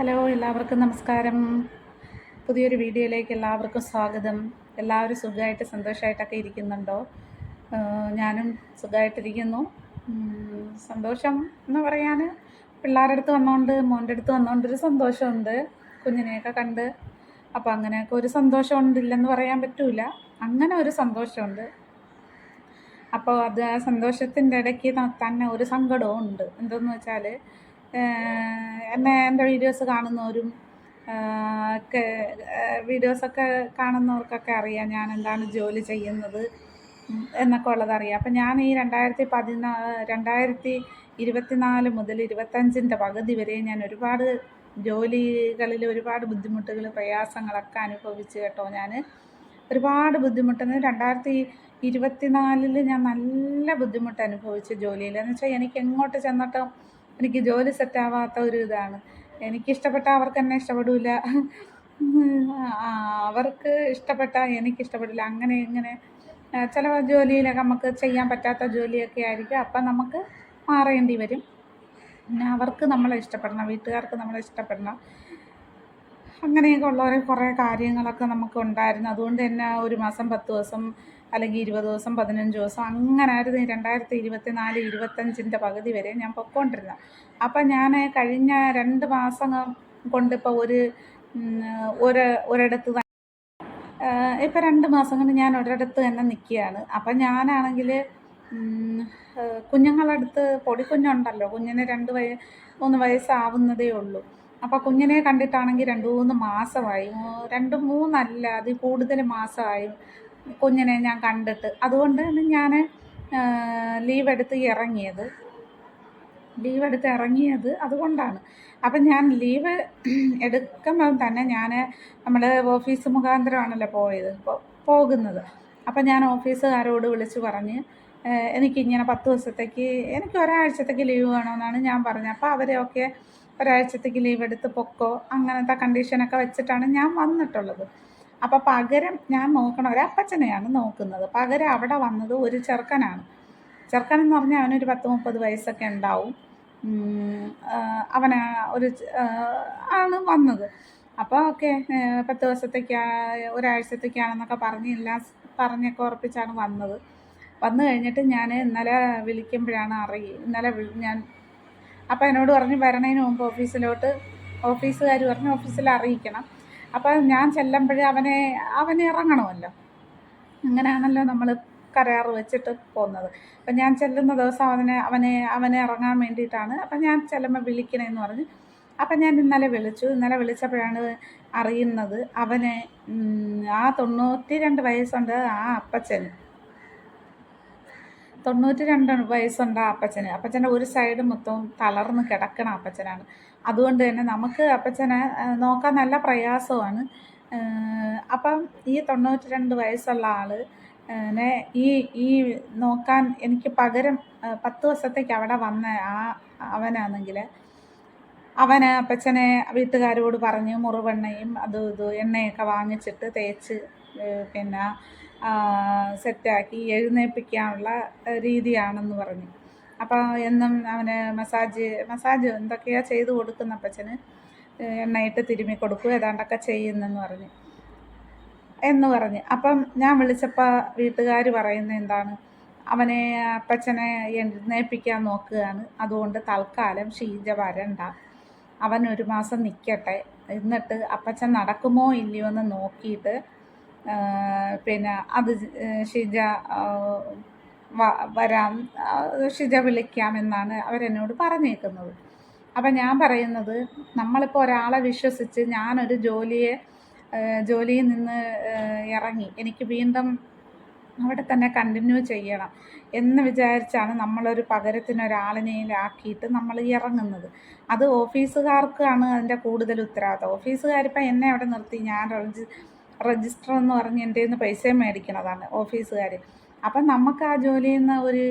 Hello എല്ലാവർക്കും നമസ്കാരം. പുതിയൊരു വീഡിയോയിലേക്ക് എല്ലാവർക്കും സ്വാഗതം. എല്ലാവരും സുഖമായിട്ട് സന്തോഷമായിട്ടൊക്കെ ഇരിക്കുന്നുണ്ടോ? ഞാനും സുഖമായിട്ടിരിക്കുന്നു. സന്തോഷം എന്ന് പറയാൻ പിള്ളേരുടെ അടുത്ത് വന്നുകൊണ്ട് മോന്റെ അടുത്ത് വന്നുകൊണ്ട് ഒരു സന്തോഷമുണ്ട്. കുഞ്ഞിനെയൊക്കെ കണ്ട്. അപ്പോൾ അങ്ങനെയൊക്കെ ഒരു സന്തോഷം ഉണ്ടില്ലെന്ന് പറയാൻ പറ്റൂല. അങ്ങനെ ഒരു സന്തോഷമുണ്ട്. അപ്പോൾ അത് ആ സന്തോഷത്തിന്റെ ഇടയ്ക്ക് തന്നെ ഒരു സങ്കടവും ഉണ്ട് എന്തെന്ന് വെച്ചാൽ എന്നെ എന്റെ വീഡിയോസ് കാണുന്നവരും വീഡിയോസൊക്കെ കാണുന്നവർക്കൊക്കെ അറിയാം ഞാൻ എന്താണ് ജോലി ചെയ്യുന്നത് എന്നൊക്കെ ഉള്ളതറിയാം അപ്പം ഞാൻ ഈ രണ്ടായിരത്തി പതിനാ രണ്ടായിരത്തി ഇരുപത്തിനാല് മുതൽ ഇരുപത്തഞ്ചിന്റെ പകുതി വരെ ഞാൻ ഒരുപാട് ജോലികളിൽ ഒരുപാട് ബുദ്ധിമുട്ടുകൾ പ്രയാസങ്ങളൊക്കെ അനുഭവിച്ച് കേട്ടോ ഞാൻ. ഒരുപാട് ബുദ്ധിമുട്ടുന്നത് രണ്ടായിരത്തി ഇരുപത്തിനാലിൽ ഞാൻ നല്ല ബുദ്ധിമുട്ട് അനുഭവിച്ചു ജോലിയിൽ. എന്ന് വെച്ചാൽ എനിക്ക് എങ്ങോട്ട് ചെന്നിട്ടും എനിക്ക് ജോലി സെറ്റാവാത്ത ഒരു ഇതാണ്. എനിക്കിഷ്ടപ്പെട്ട അവർക്ക് എന്നെ ഇഷ്ടപ്പെടില്ല അവർക്ക് ഇഷ്ടപ്പെട്ട എനിക്ക് ഇഷ്ടപ്പെടില്ല. അങ്ങനെ ഇങ്ങനെ ചില ജോലിയിലൊക്കെ നമുക്ക് ചെയ്യാൻ പറ്റാത്ത ജോലിയൊക്കെ ആയിരിക്കും. അപ്പം നമുക്ക് മാറേണ്ടി വരും. പിന്നെ അവർക്ക് നമ്മളെ ഇഷ്ടപ്പെടണം. വീട്ടുകാർക്ക് നമ്മളെ ഇഷ്ടപ്പെടണം. അങ്ങനെയൊക്കെ ഉള്ള കുറേ കാര്യങ്ങളൊക്കെ നമുക്ക് ഉണ്ടായിരുന്നു. അതുകൊണ്ട് തന്നെ ഒരു മാസം പത്ത് ദിവസം അല്ലെങ്കിൽ ഇരുപത് ദിവസം പതിനഞ്ച് ദിവസം അങ്ങനെ ആയിരുന്നു ഈ രണ്ടായിരത്തി ഇരുപത്തി നാല് ഇരുപത്തഞ്ചിന്റെ പകുതി വരെ ഞാൻ പൊയ്ക്കൊണ്ടിരുന്നത്. അപ്പം ഞാൻ കഴിഞ്ഞ രണ്ട് മാസം കൊണ്ടിപ്പോൾ ഒരു ഒരു ഒരിടത്ത് ഇപ്പം രണ്ട് മാസം കൊണ്ട് ഞാൻ ഒരിടത്ത് തന്നെ നിൽക്കുകയാണ്. അപ്പം ഞാനാണെങ്കിൽ കുഞ്ഞുങ്ങളടുത്ത് പൊടി കുഞ്ഞുണ്ടല്ലോ കുഞ്ഞിന് രണ്ട് വയ മൂന്ന് വയസ്സാവുന്നതേ ഉള്ളൂ. അപ്പോൾ കുഞ്ഞിനെ കണ്ടിട്ടാണെങ്കിൽ രണ്ട് മൂന്ന് മാസമായി. രണ്ട് മൂന്നല്ല അത് കൂടുതൽ മാസമായി കുഞ്ഞിനെ ഞാൻ കണ്ടിട്ട്. അതുകൊണ്ട് തന്നെ ഞാൻ ലീവ് എടുത്ത് ഇറങ്ങിയത്. ലീവ് എടുത്ത് ഇറങ്ങിയത് അതുകൊണ്ടാണ്. അപ്പം ഞാൻ ലീവ് എടുക്കുമ്പം തന്നെ ഞാൻ നമ്മൾ ഓഫീസ് മുഖാന്തരമാണല്ലോ പോയത് പോകുന്നത്. അപ്പം ഞാൻ ഓഫീസുകാരോട് വിളിച്ച് പറഞ്ഞ് എനിക്ക് എനിക്കിങ്ങനെ പത്ത് ദിവസത്തേക്ക് എനിക്ക് ഒരാഴ്ചത്തേക്ക് ലീവ് വേണമെന്നാണ് ഞാൻ പറഞ്ഞത്. അപ്പോൾ അവരെയൊക്കെ ഒരാഴ്ചത്തേക്ക് ലീവ് എടുത്ത് പൊക്കോ അങ്ങനത്തെ കണ്ടീഷനൊക്കെ വെച്ചിട്ടാണ് ഞാൻ വന്നിട്ടുള്ളത്. അപ്പോൾ പകരം ഞാൻ നോക്കണ ഒരു അപ്പച്ചനെയാണ് നോക്കുന്നത്. പകരം അവിടെ വന്നത് ഒരു ചെറുക്കനാണ്. ചെറുക്കൻ എന്ന് പറഞ്ഞാൽ അവനൊരു പത്ത് മുപ്പത് വയസ്സൊക്കെ ഉണ്ടാവും. അവന ഒരു ആണ് വന്നത്. അപ്പോൾ ഓക്കെ പത്ത് ദിവസത്തേക്ക് ഒരാഴ്ചത്തേക്കാണെന്നൊക്കെ പറഞ്ഞ് എല്ലാം പറഞ്ഞൊക്കെ ഉറപ്പിച്ചാണ് വന്നത്. വന്നു കഴിഞ്ഞിട്ട് ഞാൻ ഇന്നലെ വിളിക്കുമ്പോഴാണ് അറിയ ഇന്നലെ ഞാൻ അപ്പം എന്നോട് പറഞ്ഞ് വരണതിന് മുമ്പ് ഓഫീസിലോട്ട് ഓഫീസുകാർ പറഞ്ഞ് ഓഫീസിൽ അറിയിക്കണം. അപ്പോൾ ഞാൻ ചെല്ലുമ്പോഴേ അവനെ അവനെ ഇറങ്ങണമല്ലോ. അങ്ങനെയാണല്ലോ നമ്മൾ കരാറ് വെച്ചിട്ട് പോകുന്നത്. അപ്പം ഞാൻ ചെല്ലുന്ന ദിവസം അവനെ അവനെ അവനെ ഇറങ്ങാൻ വേണ്ടിയിട്ടാണ്. അപ്പം ഞാൻ ചെല്ലുമ്പോൾ വിളിക്കണമെന്ന് പറഞ്ഞ്. അപ്പം ഞാൻ ഇന്നലെ വിളിച്ചു. ഇന്നലെ വിളിച്ചപ്പോഴാണ് അറിയുന്നത് അവനെ ആ തൊണ്ണൂറ്റി രണ്ട് വയസ്സുണ്ട് ആ അപ്പച്ചന് തൊണ്ണൂറ്റി രണ്ട് വയസ്സുണ്ട് അപ്പച്ചന്. അപ്പച്ചന്റെ ഒരു സൈഡ് മൊത്തം തളർന്ന് കിടക്കണ അപ്പച്ചനാണ്. അതുകൊണ്ട് തന്നെ നമുക്ക് അപ്പച്ചനെ നോക്കാൻ നല്ല പ്രയാസമാണ്. അപ്പം ഈ തൊണ്ണൂറ്റി രണ്ട് വയസ്സുള്ള ആൾ ഈ ഈ നോക്കാൻ എനിക്ക് പകരം പത്ത് ദിവസത്തേക്ക് അവിടെ വന്ന ആ അവനാണെങ്കിൽ അവന് അപ്പച്ചനെ വീട്ടുകാരോട് പറഞ്ഞ് മുറിവെണ്ണയും അതും ഇതും എണ്ണയൊക്കെ വാങ്ങിച്ചിട്ട് തേച്ച് പിന്നെ സെറ്റാക്കി എഴുന്നേൽപ്പിക്കാനുള്ള രീതിയാണെന്ന് പറഞ്ഞു. അപ്പോൾ എന്നും അവന് മസാജ് മസാജ് എന്തൊക്കെയാണ് ചെയ്ത് കൊടുക്കുന്ന അപ്പച്ചന് എണ്ണയിട്ട് തിരുമ്മി കൊടുക്കും ഏതാണ്ടൊക്കെ ചെയ്യുന്നെന്ന് പറഞ്ഞു. എന്ന് പറഞ്ഞ്. അപ്പം ഞാൻ വിളിച്ചപ്പോൾ വീട്ടുകാർ പറയുന്നത് എന്താണ് അവനെ അപ്പച്ചനെ എഴുന്നേൽപ്പിക്കാൻ നോക്കുകയാണ്. അതുകൊണ്ട് തൽക്കാലം ഷീജ വരണ്ട. അവൻ ഒരു മാസം നിൽക്കട്ടെ എന്നിട്ട് അപ്പച്ചൻ നടക്കുമോ ഇല്ലയോ എന്ന് നോക്കിയിട്ട് പിന്നെ അത് ഷിജ വരാം ഷിജ വിളിക്കാമെന്നാണ് അവരെന്നോട് പറഞ്ഞേക്കുന്നത്. അപ്പം ഞാൻ പറയുന്നത് നമ്മളിപ്പോൾ ഒരാളെ വിശ്വസിച്ച് ഞാനൊരു ജോലിയെ ജോലിയിൽ നിന്ന് ഇറങ്ങി എനിക്ക് വീണ്ടും അവിടെ തന്നെ കണ്ടിന്യൂ ചെയ്യണം എന്ന് വിചാരിച്ചാണ് നമ്മളൊരു പകരത്തിന് ഒരാളിനെയിലാക്കിയിട്ട് നമ്മൾ ഇറങ്ങുന്നത്. അത് ഓഫീസുകാർക്കാണ് അതിന്റെ കൂടുതൽ ഉത്തരവാദിത്തം. ഓഫീസുകാരിപ്പം എന്നെ അവിടെ നിർത്തി ഞാൻ രജിസ്റ്റർ എന്ന് പറഞ്ഞ് എന്റെ നിന്ന് പൈസ മേടിക്കണതാണ് ഓഫീസുകാർ അപ്പം നമുക്ക് ആ ജോലിയിൽ നിന്ന് ഒരു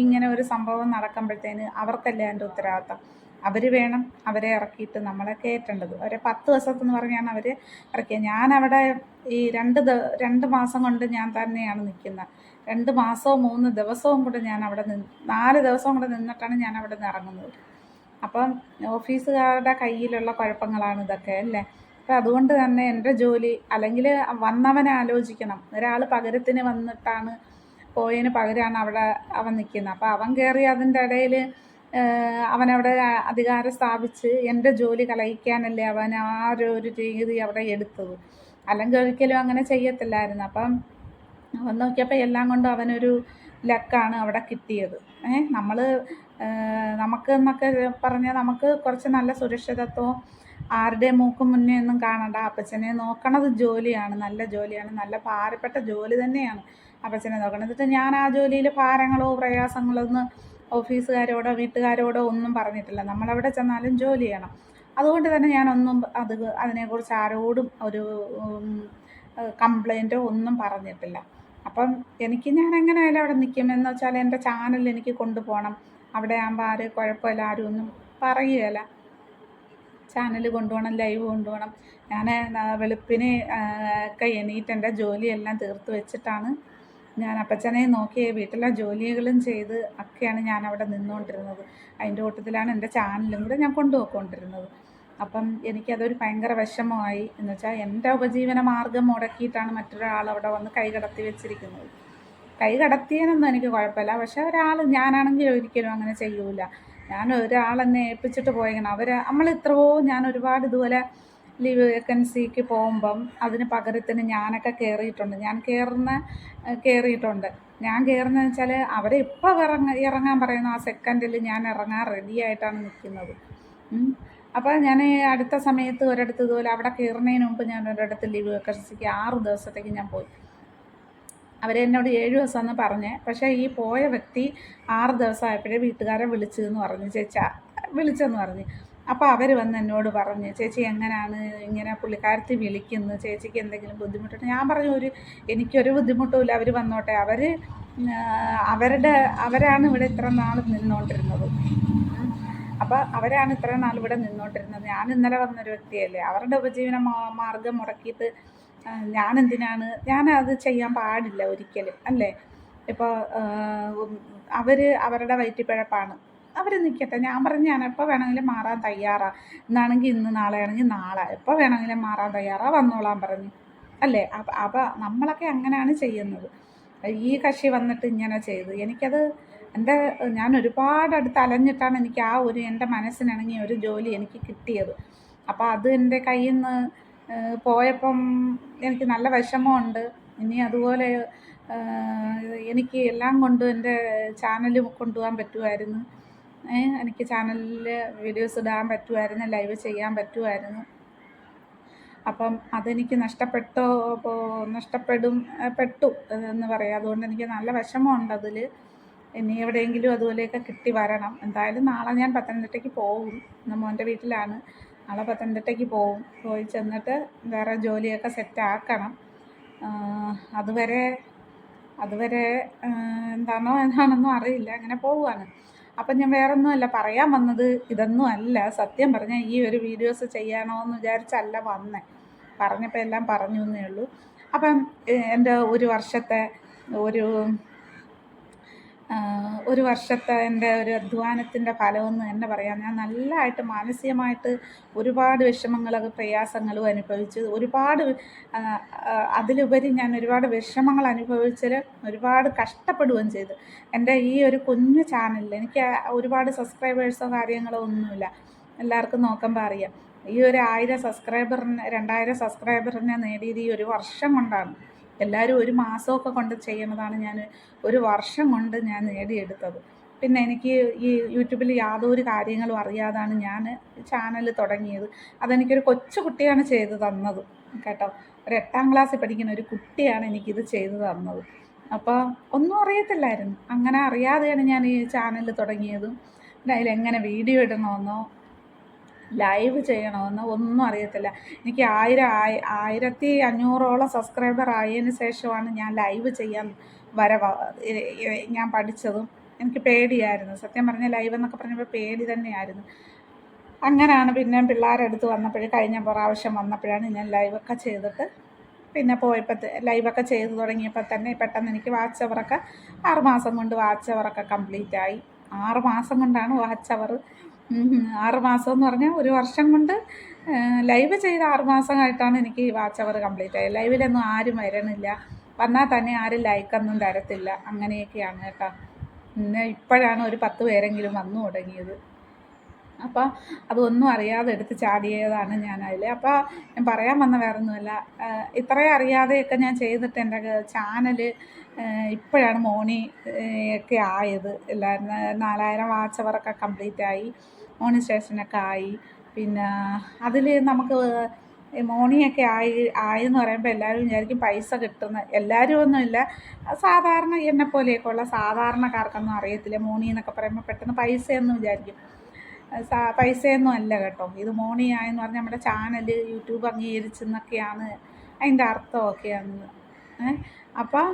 ഇങ്ങനെ ഒരു സംഭവം നടക്കുമ്പോഴത്തേന് അവർക്കല്ലേ അതിന്റെ ഉത്തരവാദിത്തം? അവർ വേണം അവരെ ഇറക്കിയിട്ട് നമ്മളെ കയറ്റേണ്ടത്. ഒരു പത്ത് ദിവസത്തെന്ന് പറഞ്ഞാണ് അവർ ഇറക്കിയത്. അവിടെ ഈ രണ്ട് രണ്ട് മാസം കൊണ്ട് ഞാൻ തന്നെയാണ് നിൽക്കുന്നത്. രണ്ട് മാസവും മൂന്ന് ദിവസവും കൂടെ ഞാൻ അവിടെ നിന്ന് നാല് ദിവസവും കൂടെ നിന്നിട്ടാണ് ഞാൻ അവിടെ നിന്ന് ഇറങ്ങുന്നത്. അപ്പം ഓഫീസുകാരുടെ കയ്യിലുള്ള കുഴപ്പങ്ങളാണ് ഇതൊക്കെ അല്ലേ? അപ്പം അതുകൊണ്ട് തന്നെ എന്റെ ജോലി അല്ലെങ്കിൽ വന്നവനെ ആലോചിക്കണം. ഒരാൾ പകരത്തിന് വന്നിട്ടാണ് പോയതിന് പകരമാണ് അവിടെ അവൻ നിൽക്കുന്നത് അപ്പോൾ അവൻ കയറി അതിന്റെ ഇടയിൽ അവനവിടെ അധികാരം സ്ഥാപിച്ച് എന്റെ ജോലി കളയിക്കാനല്ലേ അവൻ ആ ഒരു ഒരു രീതി അവിടെ എടുത്തത്. അല്ലെങ്കിൽ ഒരിക്കലും അങ്ങനെ ചെയ്യത്തില്ലായിരുന്നു. അപ്പം അവൻ നോക്കിയപ്പോൾ എല്ലാം കൊണ്ടും അവനൊരു ലക്കാണ് അവിടെ കിട്ടിയത്. ഏഹ് നമ്മൾ നമുക്ക് എന്നൊക്കെ പറഞ്ഞാൽ നമുക്ക് കുറച്ച് നല്ല സുരക്ഷിതത്വവും ആരുടെയും മൂക്ക് മുന്നേ ഒന്നും കാണണ്ട. അപ്പച്ചനെ നോക്കണത് ജോലിയാണ്. നല്ല ജോലിയാണ്. നല്ല ഭാരപ്പെട്ട ജോലി തന്നെയാണ് അപ്പച്ചനെ നോക്കണം എന്നിട്ട് ഞാൻ ആ ജോലിയിൽ ഭാരങ്ങളോ പ്രയാസങ്ങളോ ഒന്നും ഓഫീസുകാരോടോ വീട്ടുകാരോടോ ഒന്നും പറഞ്ഞിട്ടില്ല. നമ്മളവിടെ ചെന്നാലും ജോലി ചെയ്യണം. അതുകൊണ്ട് തന്നെ ഞാനൊന്നും അത് അതിനെക്കുറിച്ച് ആരോടും ഒരു കംപ്ലൈന്റോ ഒന്നും പറഞ്ഞിട്ടില്ല. അപ്പം എനിക്ക് ഞാൻ എങ്ങനെയായാലും അവിടെ നിൽക്കും. എന്ന് വെച്ചാൽ എന്റെ ചാനൽ എനിക്ക് കൊണ്ടുപോകണം. അവിടെ ആകുമ്പോൾ ആരും കുഴപ്പമില്ല ആരും ഒന്നും പറയുകയില്ല. ചാനൽ കൊണ്ടുപോകണം ലൈവ് കൊണ്ടുപോകണം. ഞാൻ വെളുപ്പിന് ഒക്കെ എണീറ്റ് എന്റെ ജോലിയെല്ലാം തീർത്ത് വെച്ചിട്ടാണ് ഞാൻ അപ്പച്ചനെ നോക്കി വീട്ടിലെ ജോലികളും ചെയ്ത് ഒക്കെയാണ് ഞാൻ അവിടെ നിന്നുകൊണ്ടിരുന്നത് അതിന്റെ കൂട്ടത്തിലാണ് എന്റെ ചാനലും കൂടെ ഞാൻ കൊണ്ടുപോയിക്കൊണ്ടിരുന്നത്. അപ്പം എനിക്കതൊരു ഭയങ്കര വിഷമമായി. എന്ന് വെച്ചാൽ എന്റെ ഉപജീവന മാർഗം മുടക്കിയിട്ടാണ് മറ്റൊരാൾ അവിടെ വന്ന് കൈ കടത്തി വെച്ചിരിക്കുന്നത്. കൈ കടത്തിയതിനൊന്നും എനിക്ക് കുഴപ്പമില്ല. പക്ഷെ ഒരാൾ ഞാനാണെങ്കിൽ ഒരിക്കലും അങ്ങനെ ചെയ്യൂല. ഞാൻ ഒരാളെന്നെ ഏൽപ്പിച്ചിട്ട് പോയേക്കണം. അവർ നമ്മൾ എത്രയോ ഞാൻ ഒരുപാട് ഇതുപോലെ ലീവ് വേക്കൻസിക്ക് പോകുമ്പം അതിന് പകരത്തിന് ഞാനൊക്കെ കയറിയിട്ടുണ്ട് ഞാൻ കയറുന്ന കയറിയിട്ടുണ്ട് ഞാൻ കയറുന്നതെന്ന് വെച്ചാൽ അവരെ ഇപ്പോൾ ഇറങ്ങ ഇറങ്ങാൻ പറയുന്നു ആ സെക്കൻഡിൽ ഞാൻ ഇറങ്ങാൻ റെഡി ആയിട്ടാണ് നിൽക്കുന്നത് അപ്പോൾ ഞാൻ അടുത്ത സമയത്ത് ഒരിടത്ത് ഇതുപോലെ അവിടെ കയറുന്നതിന് മുമ്പ് ഞാൻ ഒരിടത്ത് ലീവ് വേക്കൻസിക്ക് ആറ് ദിവസത്തേക്ക് ഞാൻ പോയി. അവരെന്നോട് ഏഴ് ദിവസമെന്ന് പറഞ്ഞ്. പക്ഷേ ഈ പോയ വ്യക്തി ആറ് ദിവസമായപ്പോഴേ വീട്ടുകാരെ വിളിച്ചതെന്ന് പറഞ്ഞു. ചേച്ചാ വിളിച്ചെന്ന് പറഞ്ഞു. അപ്പോൾ അവർ വന്ന് എന്നോട് പറഞ്ഞു ചേച്ചി എങ്ങനെയാണ് ഇങ്ങനെ പുള്ളിക്കാരത്തി വിളിക്കുന്നു. ചേച്ചിക്ക് എന്തെങ്കിലും ബുദ്ധിമുട്ടുണ്ട്? ഞാൻ പറഞ്ഞു ഒരു എനിക്കൊരു ബുദ്ധിമുട്ടുമില്ല അവർ വന്നോട്ടെ. അവർ അവരുടെ അവരാണ് ഇവിടെ ഇത്ര നാൾ നിന്നുകൊണ്ടിരുന്നത് അപ്പോൾ അവരാണ് ഇത്ര നാൾ ഇവിടെ നിന്നുകൊണ്ടിരുന്നത് ഞാൻ ഇന്നലെ വന്നൊരു വ്യക്തിയല്ലേ. അവരുടെ ഉപജീവന മാർഗം മുടക്കിയിട്ട് ഞാൻ എന്തിനാണ് ഞാൻ അത് ചെയ്യാൻ പാടില്ല ഒരിക്കലും അല്ലേ? ഇപ്പോൾ അവർ അവരുടെ വയറ്റിപ്പിഴപ്പാണ്. അവർ നിൽക്കട്ടെ ഞാൻ പറഞ്ഞു ഞാൻ എപ്പോൾ വേണമെങ്കിലും മാറാൻ തയ്യാറാണ് ഇന്നാണെങ്കിൽ ഇന്ന് നാളെ ആണെങ്കിൽ നാളെ. എപ്പോൾ വേണമെങ്കിലും മാറാൻ തയ്യാറാണ് വന്നോളാൻ പറഞ്ഞു. അല്ലേ? അപ്പം അപ്പോൾ നമ്മളൊക്കെ അങ്ങനെയാണ് ചെയ്യുന്നത്. ഈ കക്ഷി വന്നിട്ട് ഇങ്ങനെ ചെയ്തു. എനിക്കത് എന്റെ ഞാൻ ഒരുപാട് അടുത്ത് അലഞ്ഞിട്ടാണ് എനിക്ക് ആ ഒരു എന്റെ മനസ്സിനിണങ്ങിയ ഒരു ജോലി എനിക്ക് കിട്ടിയത്. അപ്പോൾ അത് എന്റെ കയ്യിൽ നിന്ന് പോയപ്പം എനിക്ക് നല്ല വിഷമമുണ്ട്. ഇനി അതുപോലെ എനിക്ക് എല്ലാം കൊണ്ടും എന്റെ ചാനൽ കൊണ്ടുപോകാൻ പറ്റുമായിരുന്നു. എനിക്ക് ചാനലിൽ വീഡിയോസ് ഇടാൻ പറ്റുമായിരുന്നു ലൈവ് ചെയ്യാൻ പറ്റുമായിരുന്നു. അപ്പം അതെനിക്ക് നഷ്ടപ്പെട്ടോ നഷ്ടപ്പെടും പെട്ടു എന്ന് പറയാം. അതുകൊണ്ട് എനിക്ക് നല്ല വിഷമമുണ്ട് അതിൽ ഇനി എവിടെയെങ്കിലും അതുപോലെയൊക്കെ കിട്ടി വരണം. എന്തായാലും നാളെ ഞാൻ പത്തനംതിട്ടയ്ക്ക് പോകും. എന്റെ മോന്റെ വീട്ടിലാണ്. നാളെ പത്തനംതിട്ടയ്ക്ക് പോവും. പോയി ചെന്നിട്ട് വേറെ ജോലിയൊക്കെ സെറ്റാക്കണം അതുവരെ അതുവരെ എന്താണോ എന്താണെന്നും അറിയില്ല. അങ്ങനെ പോവുകയാണ്. അപ്പം ഞാൻ വേറൊന്നുമല്ല പറയാൻ വന്നത് ഇതൊന്നും അല്ല സത്യം പറഞ്ഞാൽ ഈ ഒരു വീഡിയോസ് ചെയ്യണോ എന്ന് വിചാരിച്ചല്ല വന്നേ. പറഞ്ഞപ്പോൾ എല്ലാം പറഞ്ഞു എന്നേ ഉള്ളൂ. അപ്പം എന്റെ ഒരു വർഷത്തെ ഒരു ഒരു വർഷത്തെ എന്റെ ഒരു അധ്വാനത്തിന്റെ ഫലമെന്ന് തന്നെ പറയാം. ഞാൻ നല്ലതായിട്ട് മാനസികമായിട്ട് ഒരുപാട് വിഷമങ്ങളും പ്രയാസങ്ങളും അനുഭവിച്ചു ഒരുപാട് അതിലുപരി ഞാൻ ഒരുപാട് വിഷമങ്ങൾ അനുഭവിച്ചതിൽ ഒരുപാട് കഷ്ടപ്പെടുകയും ചെയ്തു. എന്റെ ഈ ഒരു കുഞ്ഞു ചാനലിൽ എനിക്ക് ഒരുപാട് സബ്സ്ക്രൈബേഴ്സോ കാര്യങ്ങളോ ഒന്നുമില്ല. എല്ലാവർക്കും നോക്കുമ്പോൾ അറിയാം. ഈ ഒരു ആയിരം സബ്സ്ക്രൈബറിന് രണ്ടായിരം സബ്സ്ക്രൈബറിനെ നേടിയത് ഈ ഒരു വർഷം കൊണ്ടാണ്. എല്ലാവരും ഒരു മാസമൊക്കെ കൊണ്ട് ചെയ്യുന്നതാണ് ഞാൻ ഒരു വർഷം കൊണ്ട് ഞാൻ നേടിയെടുത്തത്. പിന്നെ എനിക്ക് ഈ യൂട്യൂബിൽ യാതൊരു കാര്യങ്ങളും അറിയാതാണ് ഞാൻ ചാനൽ തുടങ്ങിയത്. അതെനിക്കൊരു കൊച്ചു കുട്ടിയാണ് ചെയ്ത് തന്നത് കേട്ടോ. ഒരു എട്ടാം ക്ലാസ്സിൽ പഠിക്കുന്ന ഒരു കുട്ടിയാണ് എനിക്കിത് ചെയ്ത് തന്നത്. അപ്പോൾ ഒന്നും അറിയത്തില്ലായിരുന്നു. അങ്ങനെ അറിയാതെയാണ് ഞാൻ ഈ ചാനൽ തുടങ്ങിയതും. അതിലെങ്ങനെ വീഡിയോ ഇടണമെന്നോ ലൈവ് ചെയ്യണമെന്ന് ഒന്നും അറിയത്തില്ല. എനിക്ക് ആയിരം ആയി ആയിരത്തി അഞ്ഞൂറോളം സബ്സ്ക്രൈബർ ആയതിനു ശേഷമാണ് ഞാൻ ലൈവ് ചെയ്യാൻ വര ഞാൻ പഠിച്ചതും. എനിക്ക് പേടിയായിരുന്നു. സത്യം പറഞ്ഞാൽ ലൈവ് എന്നൊക്കെ പറഞ്ഞപ്പോൾ പേടി തന്നെയായിരുന്നു. അങ്ങനെയാണ് പിന്നെ പിള്ളേരെടുത്ത് വന്നപ്പോഴേ കഴിഞ്ഞ പ്രാവശ്യം വന്നപ്പോഴാണ് ഞാൻ ലൈവൊക്കെ ചെയ്തിട്ട് പിന്നെ പോയപ്പോൾ ലൈവൊക്കെ ചെയ്തു തുടങ്ങിയപ്പോൾ തന്നെ പെട്ടെന്ന് എനിക്ക് വാച്ച് അവറൊക്കെ ആറുമാസം കൊണ്ട് വാച്ച് അവറൊക്കെ കംപ്ലീറ്റ് ആയി മാസം കൊണ്ടാണ് വാച്ച് അവർ ഉം. ആറ് മാസം എന്ന് പറഞ്ഞാൽ ഒരു വർഷം കൊണ്ട് ലൈവ് ചെയ്ത ആറ് മാസമായിട്ടാണ് എനിക്ക് ഈ വാച്ച് അവർ കംപ്ലീറ്റ് ആയത്. ലൈവിലൊന്നും ആരും വരണില്ല. വന്നാൽ തന്നെ ആരും ലൈക്കൊന്നും തരത്തില്ല. അങ്ങനെയൊക്കെയാണ് കേട്ടോ. പിന്നെ ഇപ്പോഴാണ് ഒരു പത്ത് പേരെങ്കിലും വന്നു തുടങ്ങിയത്. അപ്പോൾ അതൊന്നും അറിയാതെ എടുത്ത് ചാടിയതാണ് ഞാൻ അതിൽ അപ്പോൾ ഞാൻ പറയാൻ വന്ന വേറെ ഒന്നുമല്ല ഇത്രയും അറിയാതെയൊക്കെ ഞാൻ ചെയ്തിട്ട് എന്റെ ചാനൽ ഇപ്പോഴാണ് മോണി ഒക്കെ ആയത്. എല്ലാവരും നാലായിരം വാച്ച് ഒക്കെ കംപ്ലീറ്റ് ആയി. മോണിസ്റ്റേഷനൊക്കെ ആയി. പിന്നെ അതിൽ നമുക്ക് മോണി മോണിയൊക്കെ ആയി ആയെന്ന് പറയുമ്പോൾ എല്ലാവരും വിചാരിക്കും പൈസ കിട്ടുന്ന എല്ലാവരും ഒന്നുമില്ല. സാധാരണ എന്നെ പോലെയൊക്കെയുള്ള സാധാരണക്കാർക്കൊന്നും അറിയത്തില്ല മോണി എന്നൊക്കെ പറയുമ്പോൾ പെട്ടെന്ന് പൈസയെന്ന് വിചാരിക്കും. പൈസയൊന്നും അല്ല കേട്ടോ. ഇത് മോണി ആയെന്ന് പറഞ്ഞാൽ നമ്മുടെ ചാനൽ യൂട്യൂബ് അംഗീകരിച്ചെന്നൊക്കെയാണ് അതിന്റെ അർത്ഥമൊക്കെയാണ് ഏ അപ്പോൾ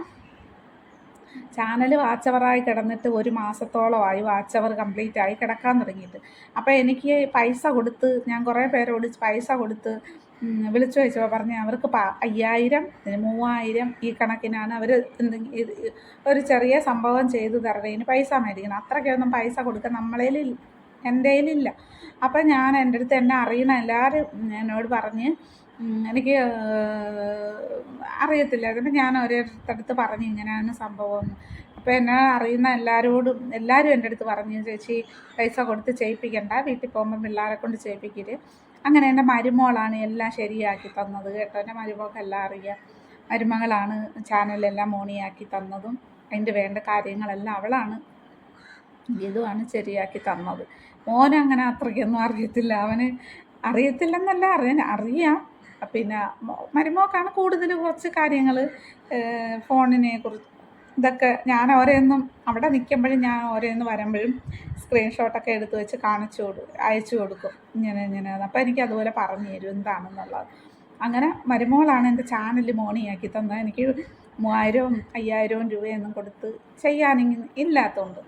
ചാനൽ വാച്ചവറായി കിടന്നിട്ട് ഒരു മാസത്തോളമായി വാച്ചവർ കംപ്ലീറ്റ് ആയി കിടക്കാൻ തുടങ്ങിയിട്ട്. അപ്പോൾ എനിക്ക് പൈസ കൊടുത്ത് ഞാൻ കുറേ പേരോട് പൈസ കൊടുത്ത് വിളിച്ചു ചോദിച്ചപ്പോൾ പറഞ്ഞ് അവർക്ക് പ അയ്യായിരം മൂവായിരം ഈ കണക്കിനാണ് അവർ എന്തെങ്കിലും ഒരു ചെറിയ സംഭവം ചെയ്തു തരുന്നതിന് പൈസ മേടിക്കണം. അത്രയ്ക്കൊന്നും പൈസ കൊടുക്കാൻ നമ്മളേൽ എന്റെ കയ്യിലില്ല അപ്പം ഞാൻ എന്റെ അടുത്ത് എന്നെ അറിയണ എല്ലാവരും എന്നോട് പറഞ്ഞ് എനിക്ക് അറിയത്തില്ല. എന്നിട്ട് ഞാൻ ഓരോരുത്തടുത്ത് പറഞ്ഞു ഇങ്ങനെയാണ് സംഭവം. അപ്പോൾ എന്നെ അറിയുന്ന എല്ലാവരോടും എല്ലാവരും എന്റെ അടുത്ത് പറഞ്ഞു ചേച്ചി പൈസ കൊടുത്ത് ചെയ്യിപ്പിക്കണ്ട. വീട്ടിൽ പോകുമ്പോൾ പിള്ളേരെ കൊണ്ട് ചെയ്യിപ്പിക്കരുത്. അങ്ങനെ എന്റെ മരുമോളാണ് എല്ലാം ശരിയാക്കി തന്നത് കേട്ടോ. എന്റെ മരുമോൾക്ക് എല്ലാം അറിയാം. മരുമകളാണ് ചാനലെല്ലാം മോണിയാക്കി തന്നതും. അതിന്റെ വേണ്ട കാര്യങ്ങളെല്ലാം അവളാണ് ഇതുമാണ് ശരിയാക്കി തന്നത്. മോനങ്ങനെ അത്രയ്ക്കൊന്നും അറിയത്തില്ല. അവന് അറിയത്തില്ലെന്നല്ല അറിയാൻ അറിയാം. പിന്നെ മരുമോക്കാണ് കൂടുതൽ കുറച്ച് കാര്യങ്ങൾ ഫോണിനെ കുറിച്ച് ഇതൊക്കെ ഞാൻ ഓരോന്നും അവിടെ നിൽക്കുമ്പോഴും ഞാൻ ഓരോന്ന് വരുമ്പോഴും സ്ക്രീൻഷോട്ടൊക്കെ എടുത്ത് വെച്ച് കാണിച്ചു കൊടു അയച്ചു കൊടുക്കും. ഇങ്ങനെ ഇങ്ങനെ. അപ്പോൾ എനിക്ക് അതുപോലെ പറഞ്ഞു തരും എന്താണെന്നുള്ളത്. അങ്ങനെ മരുമോളാണ് എന്റെ ചാനൽ മോണിയാക്കി തന്നത്. എനിക്ക് മൂവായിരവും അയ്യായിരവും രൂപയൊന്നും കൊടുത്ത് ചെയ്യാനിങ്ങനെ ഇല്ലാത്തതുകൊണ്ട്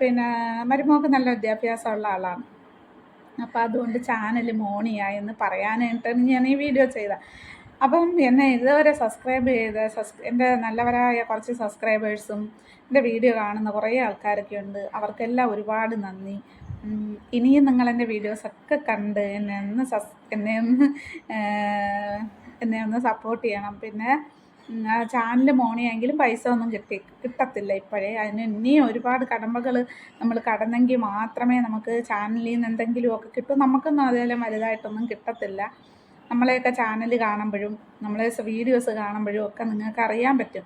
പിന്നെ മരുമോൾക്ക് നല്ല വിദ്യാഭ്യാസമുള്ള ആളാണ്. അപ്പോൾ അതുകൊണ്ട് ചാനൽ മോണിയായി എന്ന് പറയാനായിട്ടാണ് ഞാൻ ഈ വീഡിയോ ചെയ്ത അപ്പം എന്നെ ഇതുവരെ സബ്സ്ക്രൈബ് ചെയ്ത സബ്സ് എന്റെ നല്ലവരായ കുറച്ച് സബ്സ്ക്രൈബേഴ്സും എന്റെ വീഡിയോ കാണുന്ന കുറേ ആൾക്കാരൊക്കെ ഉണ്ട്. അവർക്കെല്ലാം ഒരുപാട് നന്ദി. ഇനിയും നിങ്ങൾ എന്റെ വീഡിയോസൊക്കെ കണ്ട് എന്നെ ഒന്ന് സസ് എന്നെ ഒന്ന് എന്നെ ഒന്ന് സപ്പോർട്ട് ചെയ്യണം. പിന്നെ ചാനൽ മോണിയെങ്കിലും പൈസ ഒന്നും കിട്ടി കിട്ടത്തില്ല ഇപ്പോഴേ. അതിന് ഇനിയും ഒരുപാട് കടമ്പകൾ നമ്മൾ കടന്നെങ്കിൽ മാത്രമേ നമുക്ക് ചാനലിൽ നിന്ന് എന്തെങ്കിലുമൊക്കെ കിട്ടും. നമുക്കൊന്നും അതേപോലെ വലുതായിട്ടൊന്നും കിട്ടത്തില്ല. നമ്മളെയൊക്കെ ചാനൽ കാണുമ്പോഴും നമ്മളെ വീഡിയോസ് കാണുമ്പോഴും ഒക്കെ നിങ്ങൾക്ക് അറിയാൻ പറ്റും.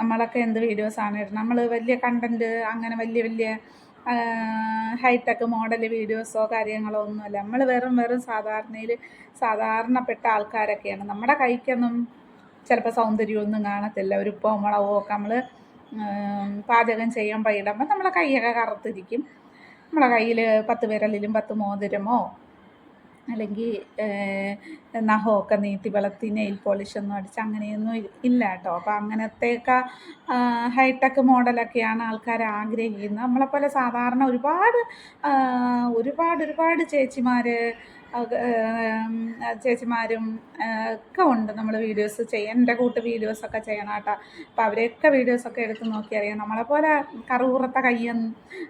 നമ്മളൊക്കെ എന്ത് വീഡിയോസാണ് ഇടുന്നത്. നമ്മൾ വലിയ കണ്ടന്റ് അങ്ങനെ വലിയ വലിയ ഹൈടെക് മോഡൽ വീഡിയോസോ കാര്യങ്ങളോ ഒന്നുമല്ല. നമ്മൾ വെറും വെറും സാധാരണയിൽ സാധാരണപ്പെട്ട ആൾക്കാരൊക്കെയാണ്. നമ്മുടെ കൈക്കൊന്നും ചിലപ്പോൾ സൗന്ദര്യമൊന്നും കാണത്തില്ല. ഒരു ഉപ്പോ ഒക്കെ നമ്മൾ പാചകം ചെയ്യുമ്പോൾ ഇടുമ്പോൾ നമ്മളെ കൈയൊക്കെ കറുത്തിരിക്കും. നമ്മളെ കയ്യിൽ പത്ത് വിരലിലും പത്ത് മോതിരമോ അല്ലെങ്കിൽ നഖമൊക്കെ നീട്ടി വളർത്തി നെയിൽ പോളിഷൊന്നും അടിച്ച് അങ്ങനെയൊന്നും ഇല്ല കേട്ടോ. അപ്പോൾ അങ്ങനത്തെയൊക്കെ ഹൈടെക് മോഡലൊക്കെയാണ് ആൾക്കാർ ആഗ്രഹിക്കുന്നത്. നമ്മളെപ്പോലെ സാധാരണ ഒരുപാട് ഒരുപാട് ഒരുപാട് ചേച്ചിമാർ ചേച്ചിമാരും ഒക്കെ ഉണ്ട് നമ്മൾ വീഡിയോസ് ചെയ്യാൻ എന്റെ കൂട്ട് വീഡിയോസൊക്കെ ചെയ്യണം കേട്ടോ. അപ്പോൾ അവരെയൊക്കെ വീഡിയോസൊക്കെ എടുത്ത് നോക്കി അറിയാം. നമ്മളെപ്പോലെ കറുകുറത്ത കയ്യും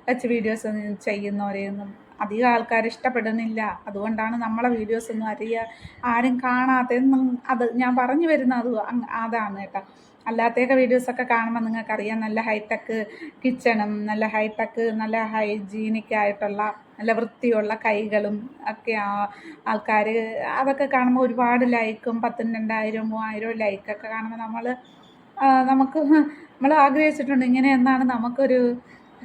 വെച്ച് വീഡിയോസ് ചെയ്യുന്നവരെയൊന്നും അധികം ആൾക്കാർ ഇഷ്ടപ്പെടുന്നില്ല. അതുകൊണ്ടാണ് നമ്മളെ വീഡിയോസ് ഒന്നും അറിയുക ആരും കാണാത്തതെന്നും അത് ഞാൻ പറഞ്ഞു വരുന്ന അത് അതാണ് കേട്ടോ. അല്ലാത്തൊക്കെ വീഡിയോസൊക്കെ കാണുമ്പോൾ നിങ്ങൾക്കറിയാം നല്ല ഹൈടെക് കിച്ചണും നല്ല ഹൈടെക് നല്ല ഹൈജീനിക് ആയിട്ടുള്ള നല്ല വൃത്തിയുള്ള കൈകളും ഒക്കെ ആൾക്കാർ അതൊക്കെ കാണുമ്പോൾ ഒരുപാട് ലൈക്കും പത്തും രണ്ടായിരം മൂവായിരവും ലൈക്കൊക്കെ കാണുമ്പോൾ നമ്മൾ നമുക്ക് നമ്മൾ ആഗ്രഹിച്ചിട്ടുണ്ട് ഇങ്ങനെ എന്നാണ് നമുക്കൊരു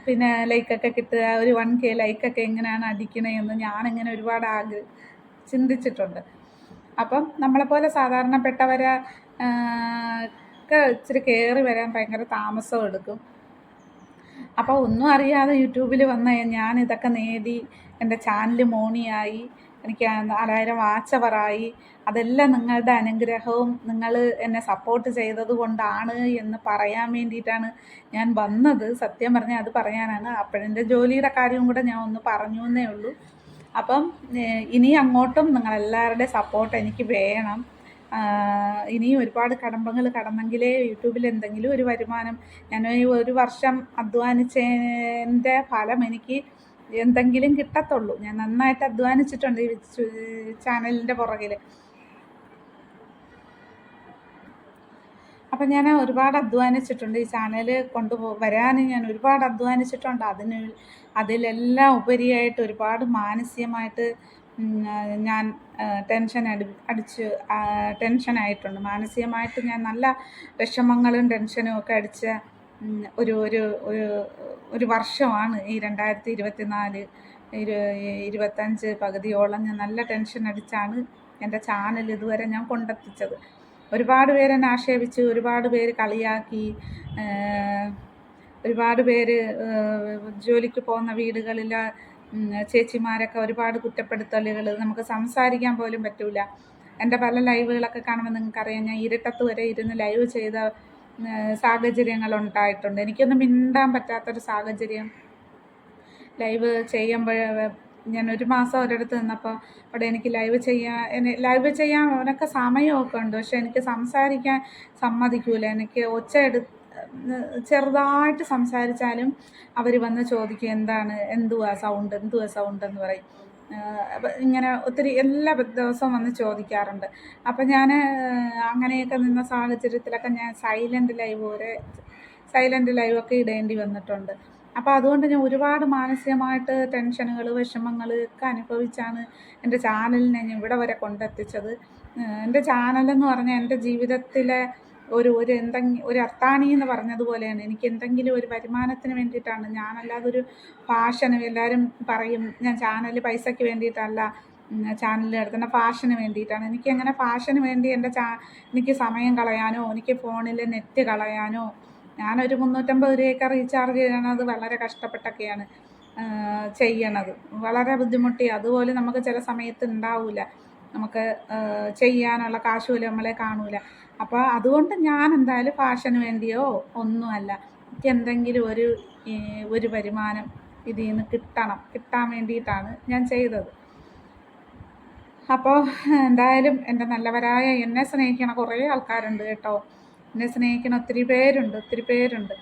പിന്നെ ലൈക്കൊക്കെ കിട്ടുക ഒരു വൺ കെ ലൈക്കൊക്കെ എങ്ങനെയാണ് അടിക്കണതെന്ന് ഞാനിങ്ങനെ ഒരുപാട് ആഗ്ര ചിന്തിച്ചിട്ടുണ്ട്. അപ്പം നമ്മളെപ്പോലെ സാധാരണപ്പെട്ടവരെ ഒക്കെ ഇച്ചിരി കയറി വരാൻ ഭയങ്കര താമസം എടുക്കും. അപ്പോൾ ഒന്നും അറിയാതെ യൂട്യൂബിൽ വന്ന ഞാൻ ഇതൊക്കെ നേടി എന്റെ ചാനൽ മോണിയായി എനിക്ക് നാലായിരം വാച്ചവറായി അതെല്ലാം നിങ്ങളുടെ അനുഗ്രഹവും നിങ്ങൾ എന്നെ സപ്പോർട്ട് ചെയ്തത് കൊണ്ടാണ് എന്ന് പറയാൻ വേണ്ടിയിട്ടാണ് ഞാൻ വന്നത്. സത്യം പറഞ്ഞാൽ അത് പറയാനാണ്. അപ്പോഴെന്റെ ജോലിയുടെ കാര്യവും കൂടെ ഞാൻ ഒന്ന് പറഞ്ഞു എന്നേ ഉള്ളൂ. അപ്പം ഇനി അങ്ങോട്ടും നിങ്ങളെല്ലാവരുടെ സപ്പോർട്ട് എനിക്ക് വേണം. ഇനിയും ഒരുപാട് കടമ്പങ്ങൾ കടന്നെങ്കിലേ യൂട്യൂബിൽ എന്തെങ്കിലും ഒരു വരുമാനം. ഞാൻ ഒരു വർഷം അധ്വാനിച്ചതിന്റെ ഫലം എനിക്ക് എന്തെങ്കിലും കിട്ടത്തുള്ളൂ. ഞാൻ നന്നായിട്ട് അധ്വാനിച്ചിട്ടുണ്ട് ഈ ചാനലിന്റെ പുറകിൽ അപ്പം ഞാൻ ഒരുപാട് അധ്വാനിച്ചിട്ടുണ്ട് ഈ ചാനൽ കൊണ്ടുപോ വരാൻ ഞാൻ ഒരുപാട് അധ്വാനിച്ചിട്ടുണ്ട്. അതിന് അതിലെല്ലാം ഉപരിയായിട്ട് ഒരുപാട് മാനസികമായിട്ട് ഞാൻ ടെൻഷൻ അടി അടിച്ച് ടെൻഷനായിട്ടുണ്ട് മാനസികമായിട്ട് ഞാൻ നല്ല വിഷമങ്ങളും ടെൻഷനും ഒക്കെ അടിച്ച ഒരു ഒരു ഒരു വർഷമാണ് ഈ രണ്ടായിരത്തി ഇരുപത്തി നാല് ഇരു ഇരുപത്തഞ്ച് പകുതിയോളം ഞാൻ നല്ല ടെൻഷൻ അടിച്ചാണ് എന്റെ ചാനൽ ഇതുവരെ ഞാൻ കൊണ്ടെത്തിച്ചത്. ഒരുപാട് പേര് എന്നെ ആക്ഷേപിച്ച് ഒരുപാട് പേര് കളിയാക്കി ഒരുപാട് പേര് ജോലിക്ക് പോകുന്ന വീടുകളിൽ ചേച്ചിമാരൊക്കെ ഒരുപാട് കുറ്റപ്പെടുത്തലുകൾ നമുക്ക് സംസാരിക്കാൻ പോലും പറ്റില്ല എന്റെ പല ലൈവുകളൊക്കെ കാണുമ്പോൾ നിങ്ങൾക്കറിയാം ഞാൻ ഇരുട്ടത്ത് വരെ ഇരുന്ന് ലൈവ് ചെയ്ത സാഹചര്യങ്ങൾ ഉണ്ടായിട്ടുണ്ട് എനിക്കൊന്നും മിണ്ടാൻ പറ്റാത്തൊരു സാഹചര്യം. ലൈവ് ചെയ്യുമ്പോൾ ഞാൻ ഒരു മാസം ഒരിടത്ത് നിന്നപ്പോൾ അവിടെ എനിക്ക് ലൈവ് ചെയ്യാൻ ലൈവ് ചെയ്യാൻ അവനൊക്കെ സമയമൊക്കെ ഉണ്ട്. പക്ഷെ എനിക്ക് സംസാരിക്കാൻ സമ്മതിക്കൂല. എനിക്ക് ഒച്ച എടു ചെറുതായിട്ട് സംസാരിച്ചാലും അവർ വന്ന് ചോദിക്കും എന്താണ്? എന്തുവാ സൗണ്ട് എന്തുവാ സൗണ്ട് എന്ന് പറയും. ഇങ്ങനെ ഒത്തിരി എല്ലാ ദിവസവും വന്ന് ചോദിക്കാറുണ്ട്. അപ്പം ഞാൻ അങ്ങനെയൊക്കെ നിന്ന സാഹചര്യത്തിലൊക്കെ ഞാൻ സൈലന്റ് ലൈവ് വരെ സൈലന്റ് ലൈവൊക്കെ ഇടേണ്ടി വന്നിട്ടുണ്ട്. അപ്പോൾ അതുകൊണ്ട് ഞാൻ ഒരുപാട് മാനസികമായിട്ട് ടെൻഷനുകൾ വിഷമങ്ങൾ ഒക്കെ അനുഭവിച്ചാണ് എന്റെ ചാനലിനെ ഞാൻ ഇവിടെ വരെ കൊണ്ടെത്തിച്ചത്. എന്റെ ചാനലെന്ന് പറഞ്ഞാൽ എന്റെ ജീവിതത്തിലെ ഒരു ഒരു എന്തെങ്കിലും ഒരു അത്താണി എന്ന് പറഞ്ഞതുപോലെയാണ്. എനിക്ക് എന്തെങ്കിലും ഒരു വരുമാനത്തിന് വേണ്ടിയിട്ടാണ്. ഞാനല്ലാതെ ഒരു ഫാഷന് എല്ലാവരും പറയും ഞാൻ ചാനൽ പൈസയ്ക്ക് വേണ്ടിയിട്ടല്ല ചാനലിൽ നടത്തുന്ന ഫാഷന് വേണ്ടിയിട്ടാണ്. എനിക്ക് അങ്ങനെ ഫാഷന് വേണ്ടി എന്റെ ചാ എനിക്ക് സമയം കളയാനോ എനിക്ക് ഫോണിൽ നെറ്റ് കളയാനോ ഞാനൊരു മുന്നൂറ്റമ്പത് രൂപയൊക്കെ റീചാർജ് ചെയ്യണത് വളരെ കഷ്ടപ്പെട്ടൊക്കെയാണ് ചെയ്യണത്. വളരെ ബുദ്ധിമുട്ടി. അതുപോലെ നമുക്ക് ചില സമയത്ത് ഉണ്ടാവില്ല നമുക്ക് ചെയ്യാനുള്ള കാശ് പോലും നമ്മളെ കാണൂല. അപ്പോൾ അതുകൊണ്ട് ഞാൻ എന്തായാലും ഫാഷന് വേണ്ടിയോ ഒന്നുമല്ല. എനിക്ക് എന്തെങ്കിലും ഒരു ഒരു വരുമാനം ഇതിൽ നിന്ന് കിട്ടണം. കിട്ടാൻ വേണ്ടിയിട്ടാണ് ഞാൻ ചെയ്തത്. അപ്പോൾ എന്തായാലും എന്റെ നല്ലവരായ എന്നെ സ്നേഹിക്കണ കുറേ ആൾക്കാരുണ്ട് കേട്ടോ. എന്നെ സ്നേഹിക്കണ ഒത്തിരി പേരുണ്ട് ഒത്തിരി പേരുണ്ട്.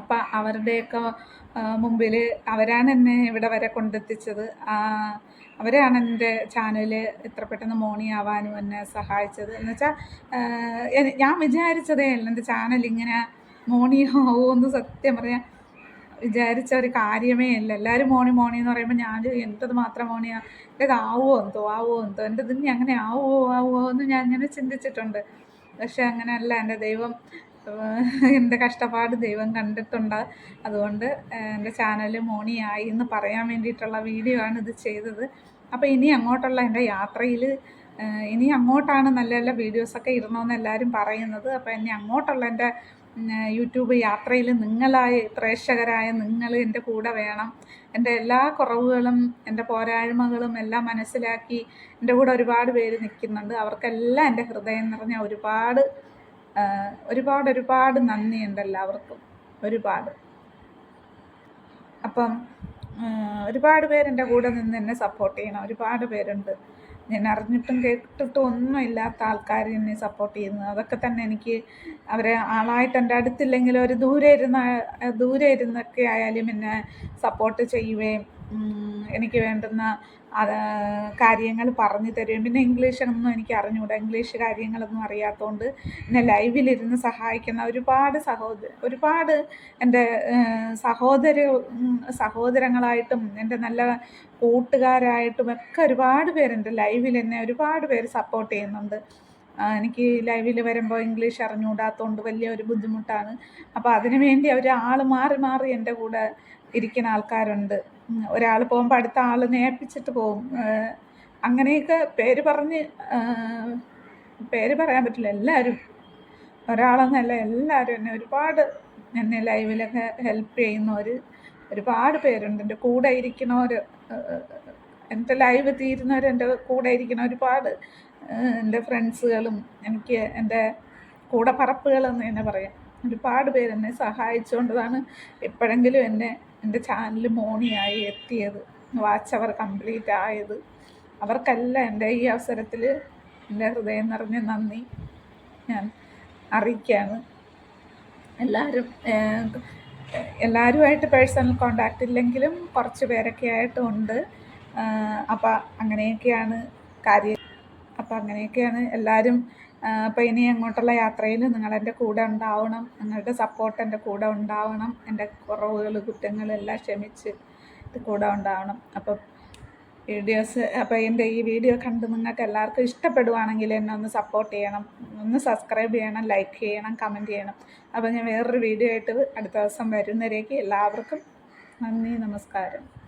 അപ്പം അവരുടെയൊക്കെ മുമ്പിൽ അവരാണ് എന്നെ ഇവിടെ വരെ കൊണ്ടെത്തിച്ചത്. അവരാണ് എന്റെ ചാനൽ ഇത്ര പെട്ടെന്ന് മോണിയാവാനും എന്നെ സഹായിച്ചത്. എന്ന് വെച്ചാൽ ഞാൻ വിചാരിച്ചതേ അല്ല എന്റെ ചാനൽ ഇങ്ങനെ മോണി ആവുമെന്ന് സത്യം പറയാം വിചാരിച്ച ഒരു കാര്യമേ അല്ല. എല്ലാവരും മോണി മോണി എന്ന് പറയുമ്പോൾ ഞാൻ എന്റെത് മാത്രം മോണിയാ. എന്റെത് ആവുമോ എന്തോ ആവുമോ എന്തോ എന്റെ ഇതിന് അങ്ങനെ ആവുമോ ആവുമോ എന്ന് ഞാൻ ഇങ്ങനെ ചിന്തിച്ചിട്ടുണ്ട്. പക്ഷെ അങ്ങനെയല്ല എന്റെ ദൈവം എന്റെ കഷ്ടപ്പാട് ദൈവം കണ്ടിട്ടുണ്ട്. അതുകൊണ്ട് എന്റെ ചാനൽ മോണിയായി എന്ന് പറയാൻ വേണ്ടിയിട്ടുള്ള വീഡിയോ ആണ് ഇത് ചെയ്തത്. അപ്പോൾ ഇനി അങ്ങോട്ടുള്ള എന്റെ യാത്രയിൽ ഇനി അങ്ങോട്ടാണ് നല്ല നല്ല വീഡിയോസൊക്കെ ഇടണമെന്ന് എല്ലാവരും പറയുന്നത്. അപ്പോൾ ഇനി അങ്ങോട്ടുള്ള എന്റെ യൂട്യൂബ് യാത്രയിൽ നിങ്ങളായ പ്രേക്ഷകരായ നിങ്ങൾ എന്റെ കൂടെ വേണം. എന്റെ എല്ലാ കുറവുകളും എന്റെ പോരായ്മകളും എല്ലാം മനസ്സിലാക്കി എന്റെ കൂടെ ഒരുപാട് പേര് നിൽക്കുന്നുണ്ട്. അവർക്കെല്ലാം എന്റെ ഹൃദയം നിറഞ്ഞ ഒരുപാട് ഒരുപാട് ഒരുപാട് നന്ദിയുണ്ട് എല്ലാവർക്കും ഒരുപാട്. അപ്പം ഒരുപാട് പേരെന്റെ കൂടെ നിന്ന് എന്നെ സപ്പോർട്ട് ചെയ്യണം. ഒരുപാട് പേരുണ്ട്. ഞാൻ അറിഞ്ഞിട്ടും കേട്ടിട്ടും ഒന്നും ഇല്ലാത്ത ആൾക്കാർ എന്നെ സപ്പോർട്ട് ചെയ്യുന്നത്. അതൊക്കെ തന്നെ എനിക്ക് അവരെ ആളായിട്ട് എന്റെ അടുത്തില്ലെങ്കിൽ ഒരു ദൂരെ ഇരുന്ന ദൂരെ ഇരുന്നൊക്കെ ആയാലും എന്നെ സപ്പോർട്ട് ചെയ്യുകയും എനിക്ക് വേണ്ടുന്ന കാര്യങ്ങൾ പറഞ്ഞു തരുകയും. പിന്നെ ഇംഗ്ലീഷൊന്നും എനിക്ക് അറിഞ്ഞുകൂടാ ഇംഗ്ലീഷ് കാര്യങ്ങളൊന്നും അറിയാത്തതുകൊണ്ട് എന്നെ ലൈവിലിരുന്ന് സഹായിക്കുന്ന ഒരുപാട് സഹോദര ഒരുപാട് എന്റെ സഹോദര സഹോദരങ്ങളായിട്ടും എന്റെ നല്ല കൂട്ടുകാരായിട്ടും ഒക്കെ ഒരുപാട് പേരുണ്ട്. ലൈവിൽ എന്നെ ഒരുപാട് പേര് സപ്പോർട്ട് ചെയ്യുന്നുണ്ട്. എനിക്ക് ലൈവിൽ വരുമ്പോൾ ഇംഗ്ലീഷ് അറിഞ്ഞുകൂടാത്തതുകൊണ്ട് വലിയ ഒരു ബുദ്ധിമുട്ടാണ്. അപ്പോൾ അതിനു വേണ്ടി അവർ ആൾ മാറി മാറി എന്റെ കൂടെ ഇരിക്കുന്ന ആൾക്കാരുണ്ട്. ഒരാൾ പോകുമ്പോൾ അടുത്ത ആൾ നേപ്പിച്ചിട്ട് പോകും അങ്ങനെയൊക്കെ പേര് പറഞ്ഞ് പേര് പറയാൻ പറ്റില്ല. എല്ലാവരും ഒരാളെന്നല്ല എല്ലാവരും എന്നെ ഒരുപാട് എന്നെ ലൈവിലൊക്കെ ഹെൽപ്പ് ചെയ്യുന്നവർ ഒരുപാട് പേരുണ്ട്. എന്റെ കൂടെ ഇരിക്കുന്നവർ എന്റെ ലൈവ് തീരുന്നവർ എന്റെ കൂടെ ഇരിക്കുന്ന ഒരുപാട് എന്റെ ഫ്രണ്ട്സുകളും എനിക്ക് എന്റെ കൂടെ പറപ്പുകളെന്ന് തന്നെ പറയാം. ഒരുപാട് പേരെന്നെ സഹായിച്ചുകൊണ്ടതാണ് എപ്പോഴെങ്കിലും എന്നെ എന്റെ ചാനൽ മോണിയായി എത്തിയത്. വാച്ച് അവർ കംപ്ലീറ്റ് ആയത്. അവർക്കല്ല എന്റെ ഈ അവസരത്തിൽ എന്റെ ഹൃദയം നിറഞ്ഞ നന്ദി ഞാൻ അറിയിക്കുകയാണ്. എല്ലാവരും എല്ലാവരുമായിട്ട് പേഴ്സണൽ കോണ്ടാക്റ്റ് ഇല്ലെങ്കിലും കുറച്ച് പേരൊക്കെ ആയിട്ടുണ്ട്. അപ്പം അങ്ങനെയൊക്കെയാണ് കാര്യം അപ്പം അങ്ങനെയൊക്കെയാണ് എല്ലാവരും അപ്പോൾ ഇനി അങ്ങോട്ടുള്ള യാത്രയിൽ നിങ്ങളെന്റെ കൂടെ ഉണ്ടാവണം നിങ്ങളുടെ സപ്പോർട്ട് എന്റെ കൂടെ ഉണ്ടാവണം എന്റെ കുറവുകൾ കുറ്റങ്ങളെല്ലാം ക്ഷമിച്ച് കൂടെ ഉണ്ടാവണം. അപ്പം വീഡിയോസ് അപ്പോൾ എന്റെ ഈ വീഡിയോ കണ്ട് നിങ്ങൾക്ക് എല്ലാവർക്കും ഇഷ്ടപ്പെടുവാണെങ്കിൽ എന്നെ ഒന്ന് സപ്പോർട്ട് ചെയ്യണം. ഒന്ന് സബ്സ്ക്രൈബ് ചെയ്യണം ലൈക്ക് ചെയ്യണം കമന്റ് ചെയ്യണം. അപ്പോൾ ഞാൻ വേറൊരു വീഡിയോ ആയിട്ട് അടുത്ത ദിവസം വരുന്നവരേക്ക് എല്ലാവർക്കും നന്ദി നമസ്കാരം.